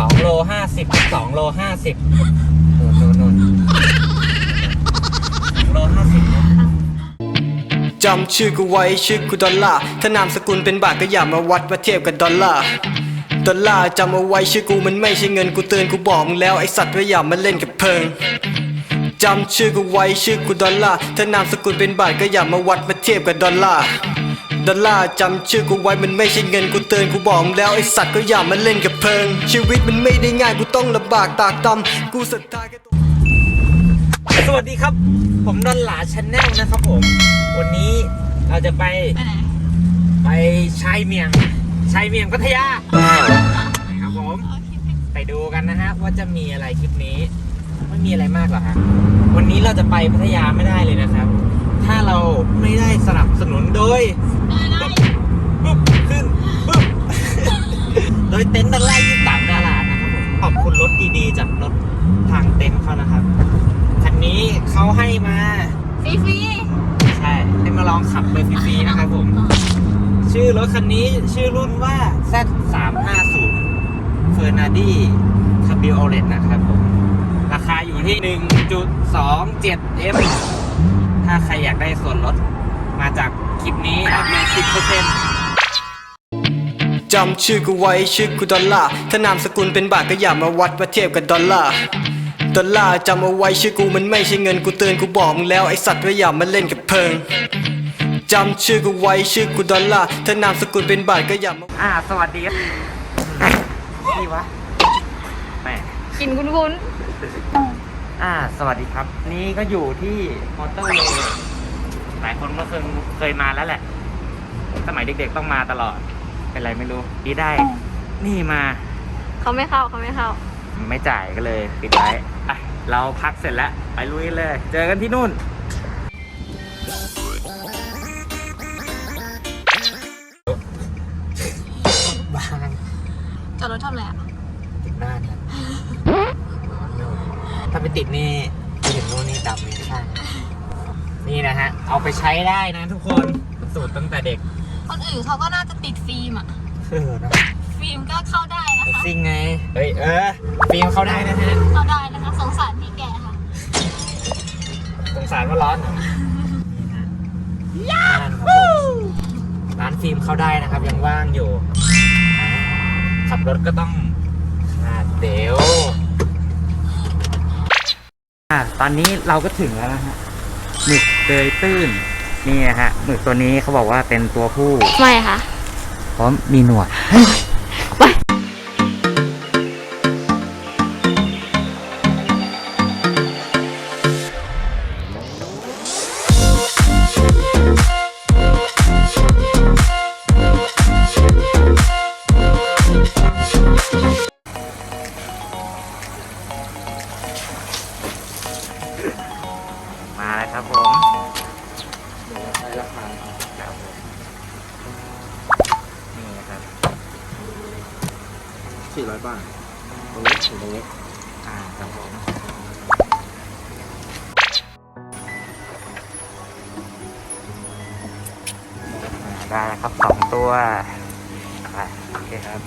สองโลห้าสิบสองโลห้าสิบนู่นนู่นนู่นสองโลห้าสิบนะจำชื่อกูไว้ชื่อกูดอลลาร์ถ้านามสกุลเป็นบาทก็อย่ามาวัดมาเทียบกับดอลลาร์ดอลลาร์จำเอาไว้ชื่อกูมันไม่ใช่เงินกูเตือนกูบอกมึงแล้วไอสัตว์ว่าอย่ามาเล่นกับเพิงจำชื่อกูไว้ชื่อกูดอลลาร์ถ้านามสกุลเป็นบาทก็อย่ามาวัดมาเทียบกับดอลลาร์ ดอลลาร์จำชื่อกูไว้มันไม่ใช่เงินกูเตือนกูบอกแล้วไอสัตว์ก็อย่ามาเล่นกับเพิง ชีวิตมันไม่ได้ง่ายกูต้องลำบากตากตำกูศรัทธาแค่ตัวสวัสดีครับ ผมดอลลาร์ชาแนลนะครับผม วันนี้เราจะไปไปไปชายเมียงชายเมียงพัทยาครับผม ไปดูกันนะฮะว่าจะมีอะไรคลิปนี้ ไม่มีอะไรมากหรอกฮะวันนี้เราจะไปพัทยาไม่ได้เลยนะครับ ถ้าเราไม่ได้สนับสนุนโดยอะไรปุ๊บขึ้นปุ๊บโดยเต็นท์ดอลลาร์ยี่สามดาราดนะครับผมขอบคุณรถดีๆ จากรถทางเต็นท์เขานะครับคันนี้เขาให้มาฟรีฟรีใช่ให้มาลองขับเลยฟรีๆนะครับผมชื่อรถคันนี้ชื่อรุ่นว่า Z 3 5 0 Fernadi Cabriolet นะครับผม ราคาอยู่ที่ 1.27 M ถ้าใครอยากได้ส่วนลดมาจากคลิปนี้รับเลย10%จำชื่อกูไว้ชื่อกูดอลลาร์ถ้านามสกุลเป็นบาทก็อย่ามาวัดมาเทียบกับดอลลาร์ดอลลาร์จำเอาไว้ชื่อกูมันไม่ใช่เงินกูเตือนกูบอกมึงแล้วไอสัตว์ว่าอย่ามาเล่นกับเพิงจำชื่อกูไว้ชื่อกูดอลลาร์ถ้านามสกุลเป็นบาทก็อย่ามาอ่าสวัสดีครับนี่วะแหมกินคุ้นคุ้น อ่า สวัสดีครับ นี่ก็อยู่ที่มอเตอร์เวย์หลายคนก็เคยเคยมาแล้วแหละ สมัยเด็กๆต้องมาตลอด เป็นไรไม่รู้นี่ได้ นี่มาไม่จ่ายก็เลยปิดไว้อะเราพักเสร็จแล้ว ไปลุยเลย เจอกันที่นู่นบางจอดรถทำอะไรอะ ติดหน้าเนี่ยถ้า ไปติดนี่ไปถึงนู่นนี่ดำเลยข้างนี่นะฮะ เอาไปใช้ได้นะทุกคนสูตรตั้งแต่เด็ก คนอื่นเขาก็น่าจะติดฟิล์มอะเออนะฟิล์มก็เข้าได้นะรถคะซิ่งไง เฮ้ยเออฟิล์มเขาได้นะฮะเข้าได้นะคะสงสารพี่แกค่ะสงสารว่าร้อนเหรอร้านครับผมร้านฟิล์มเข้าได้นะครับ ยังว่างอยู่อ่าขับรถก็ต้องอ่าเดี๋ยว อ่าตอนนี้เราก็ถึงแล้วนะฮะหมึกเกยตื้นนี่นะฮะหมึกตัวนี้เขาบอกว่าเป็นตัวผู้ไม่ค่ะเพราะมีหนวด ได้นะครับสองตัวไปโอเคครับ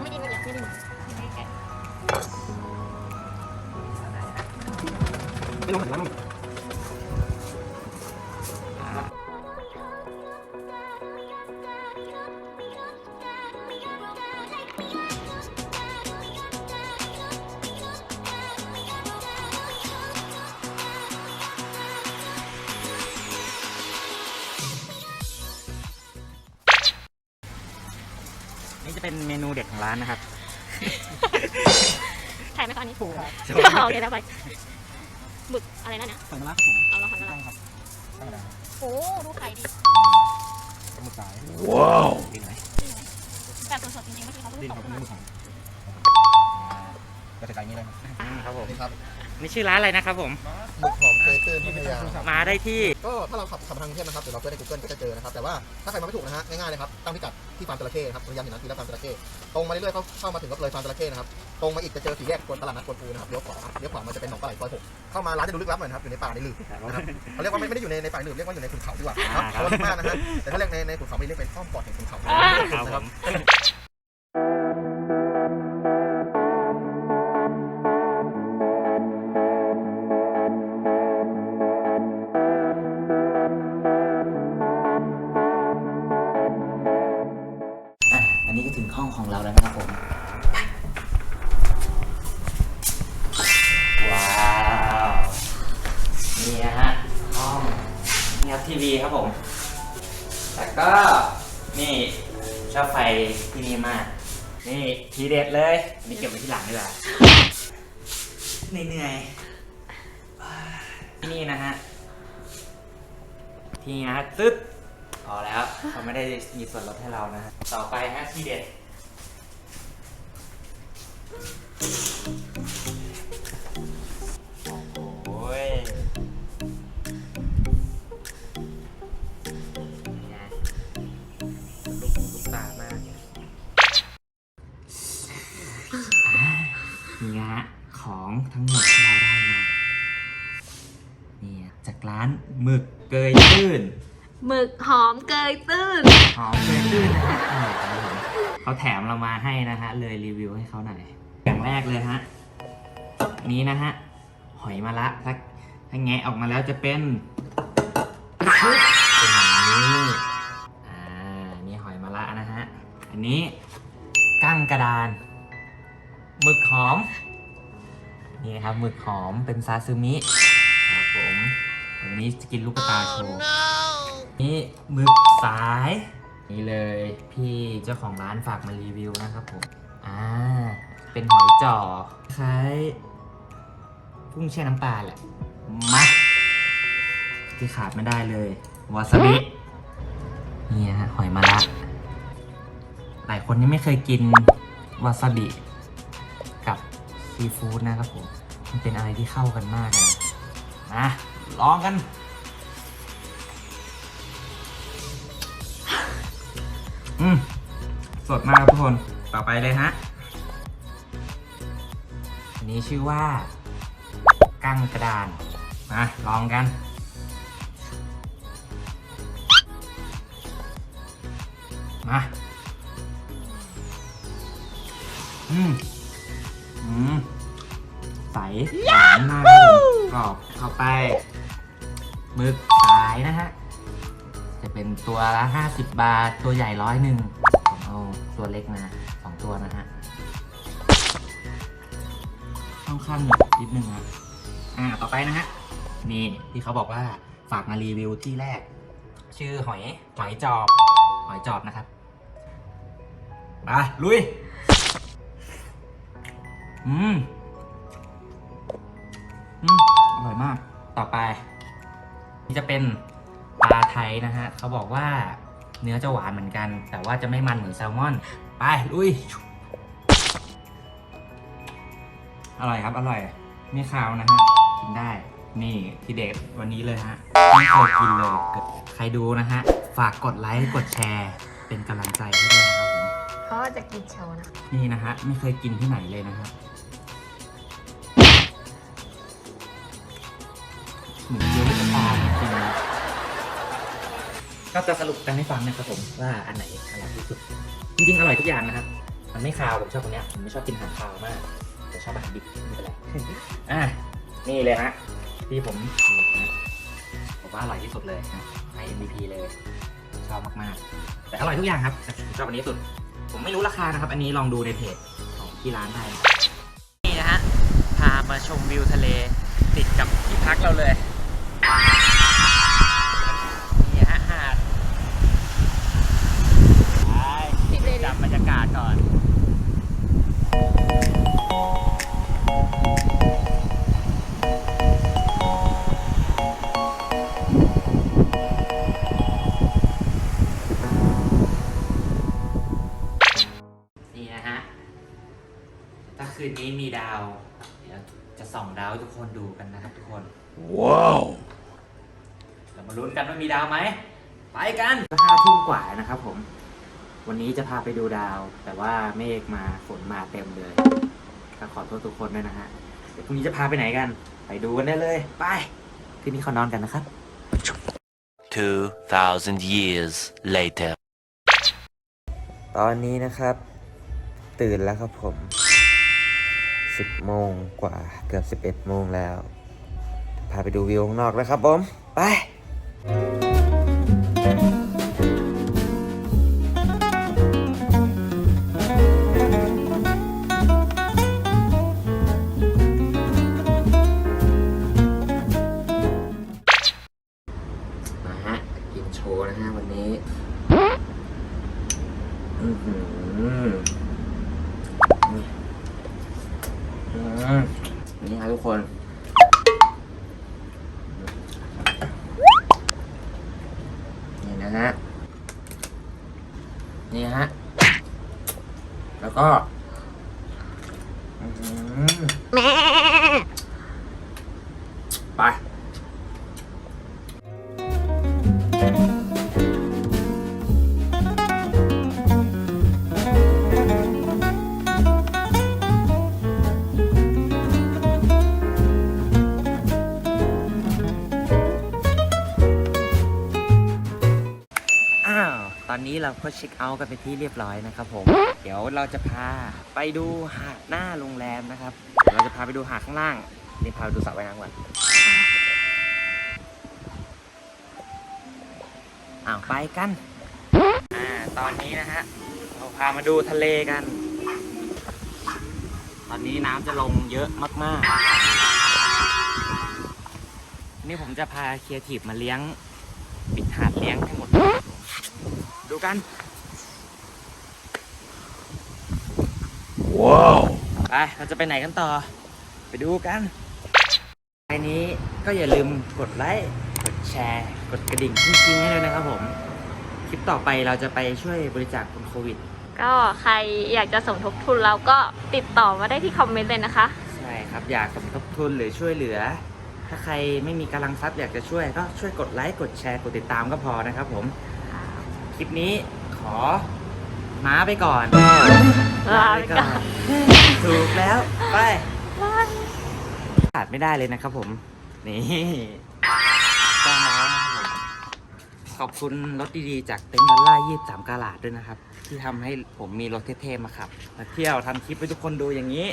ไม่ดีไม่ดีไม่ดีไม่ต้องหันหน้ เป็นเมนูเด็ดของร้านนะครับ ถ่ายไหมคะอันนี้โอเคแล้วไปหมึกอะไรนั่นนะสั่งมาแล้วครับผมเอาละค่ะใช่ครับธรรมดาโอ้ดูไข่ดิปลาหมึกสายว้าวดินไหมแบบสดๆจริงๆเมื่อกี้เขาเพิ่งดินตคกรับมานี่หมึกของก็จะใส่อย่างนี้เลยครับครับผมนี่ครับ นี่ชื่อร้านอะไรนะครับผม หมึกหอมเกยตื้นพัทยามาได้ที่ ก็ถ้าเราขับขับมาทางกรุงเทพนะครับเดี๋ยวเราเซิร์ชใน Google ก็จะเจอนะครับแต่ว่าถ้าใครมาไม่ถูกนะฮะง่ายๆเลยครับตั้งพิกัดที่ฟาร์มจระเข้ครับพยายามเห็นนะทีละฟาร์มจระเข้ตรงมาเรื่อยๆเข้าเข้ามาถึงก็เลยฟาร์มจระเข้นะครับตรงมาอีกจะเจอสี่แยกกวนตลาดนัดกวนปูนะครับเลี้ยวขวาเลี้ยวขวามันจะเป็นหนองปลาไหลซอยหกเข้ามาร้านจะดูลึกลับหน่อยนะครับอยู่ในป่าในหลืบนะครับเขาเรียกว่าไม่ไม่ได้อยู่ในในป่าในหลืบเรียกว่าอยู่ในขุนเขาดีกว่าครับอ่าครับเขาลึกมากนะฮะแต่ถ้าเรียกในในขุนเขาไม่เรียกเป็นอ้อมกอดแห่งขุนเขาอ่าครับนะผครับ ของเราแล้วนะครับผม ว้าวนี่นะฮะห้องนี่ครับทีวีครับผมแต่ก็นี่ชอบไฟที่นี่มาก นี่ทีเด็ดเลยอันนี้เก็บไว้ที่หลังดีกว่าเหนื่อยๆที่นี่นะฮะที่นี่นะฮะตึ๊ดพอแล้วเขาไม่ได้มีส่วนลดให้เรานะฮะต่อไปฮะที่เด็ด ทั้งหมดที่เราได้มาเนี่ยจากร้านหมึกเกยตื้นหมึกหอมเกยตื้นหอมเกยตื้นนะฮะอร่อยครับผมเขาแถมเรามาให้นะฮะ เลยรีวิวให้เขาหน่อยอย่างแรกเลยฮะ นี้นะฮะ หอยมะระถ้าถ้าแงะออกมาแล้วจะเป็นเป็นอย่างนี้อ่านี่หอยมะระนะฮะ อันนี้กั้งกระดานหมึกหอม นี่ครับหมึกหอมเป็นซาซึมิครับผมวันนี้จะกินลูกกระตาโชว์นี่หมึกสาย นี่เลยพี่เจ้าของร้านฝากมารีวิวนะครับผมอ่าเป็นหอยจ่อคล้ายกุ้งแช่น้ำปลาแหละมาที่ขาดไม่ได้เลยวาซาบินี่ฮะหอยมะระหลายคนยังไม่เคยกินวาซาบิกับ ซีฟู้ดนะครับผม มันเป็นอะไรที่เข้ากันมากเลยนะลองกัน อืม สดมากทุกคน ต่อไปเลยฮะ อันนี้ชื่อว่ากั้งกระดาน มาลองกันมา อืม กรอบเข้าไปหมึกสายนะฮะ จะเป็นตัวละ 50 บาท ตัวใหญ่ร้อยหนึ่งผมเอาตัวเล็กมาสองตัวนะฮะค่อนข้างหนึบนิดนึงครับอ่า ต่อไปนะฮะ นี่ที่เขาบอกว่าฝากมารีวิวที่แรก ชื่อหอย หอยจอบ หอยจอบนะครับ มา ลุย อืม อืม ร่อยมาก ต่อไป นี่จะเป็นปลาไทยนะฮะเขาบอกว่าเนื้อจะหวานเหมือนกัน แต่ว่าจะไม่มันเหมือนแซลมอน ไป ลุย อร่อยครับ อร่อย ไม่คาวนะฮะ กินได้ นี่ทีเด็ดวันนี้เลยฮะ ไม่เคยกินเลย ใครดูนะฮะ ฝากกดไลค์ กดแชร์ เป็นกำลังใจให้ด้วยนะครับผมเขาจะกินโชว์นะ นี่นะฮะ ไม่เคยกินที่ไหนเลยนะครับ ก็จะสรุปกันให้ฟังนะครับผมว่าอันไหนอร่อยที่สุดจริงๆอร่อยทุกอย่างนะครับมันไม่คาวผมชอบตรงเนี้ยผมไม่ชอบกินอาหารคาวมากแต่ชอบอาหารดิบไม่เป็นไรอะนี่เลยฮะที่ผมผมว่าอร่อยที่สุดเลยนะใน MVP เลยชอบมากๆ แต่อร่อยทุกอย่างครับชอบอันนี้สุด ผมไม่รู้ราคานะครับ อันนี้ลองดูในเพจของที่ร้านได้นี่นะฮะพามาชมวิวทะเลติดกับที่พักเราเลย กันว่ามีดาวไหม ไปกันก็ห้าทุ่มกว่านะครับผม วันนี้จะพาไปดูดาว แต่ว่าเมฆมาฝนมาเต็มเลยก็ขอโทษทุกคนด้วยนะฮะ เดี๋ยวพรุ่งนี้จะพาไปไหนกัน ไปดูกันได้เลย ไป ที่นี่เขานอนกันนะครับ 2,000 years later. ตอนนี้นะครับ ตื่นแล้วครับผม 10 โมงกว่าเกือบ 11 โมงแล้ว พาไปดูวิวข้างนอกแล้วครับผม ไป มาฮะ กินโชว์นะฮะวันนี้ อือหืออืมนี่ครับทุกคนนะฮะ นี่ฮะ แล้วก็อื้อหือ ไปอ้าวตอนนี้เราก็เช็คเอาท์กันไปที่เรียบร้อยนะครับผม เดี๋ยวเราจะพาไปดูหาดหน้าโรงแรมนะครับ เดี๋ยวเราจะพาไปดูหาดข้างล่าง นี่พาไปดูสระว่ายน้ำก่อน อ้าวไปกัน อ่า ตอนนี้นะฮะ เราพามาดูทะเลกัน ตอนนี้น้ำจะลงเยอะมากๆ นี่ผมจะพาเคียร์ทีฟมาเลี้ยง ปิดหาดเลี้ยงให้หมด ดูกัน ว้าว ไป เราจะไปไหนกันต่อ ไปดูกันใคร นี้ก็อย่าลืมกดไลค์กดแชร์ กดกระดิ่งจริงๆให้ด้วยนะครับผม คลิปต่อไปเราจะไปช่วยบริจาคคนโควิด ก็ใครอยากจะสมทบทุนเราก็ติดต่อมาได้ที่คอมเมนต์เลยนะคะ ใช่ครับอยากสมทบทุนหรือช่วยเหลือ ถ้าใครไม่มีกำลังทรัพย์อยากจะช่วยก็ช่วยกดไลค์กดแชร์กดติดตามก็พอนะครับผม คลิปนี้ขอม้าไปก่อนลาไปก่อน ถูกแล้ว ไป ขาดไม่ได้เลยนะครับผม นี่ก็ม้านะครับผมขอบคุณรถดีๆ จากเต็นท์ดอลล่ายี่สามกาลาดด้วยนะครับ ที่ทำให้ผมมีรถเท่ๆมาขับมาเที่ยวทำคลิปให้ทุกคนดูอย่างนี้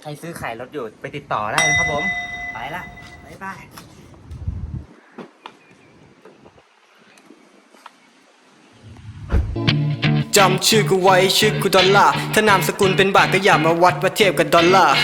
ใครซื้อขายรถอยู่ไปติดต่อได้นะครับผม ไปละบ๊ายบาย จำชื่อกูไว้ชื่อกูดอลลาร์ถ้านามสกุลเป็นบาทก็อย่ามาวัดว่าเทียบกับดอลลาร์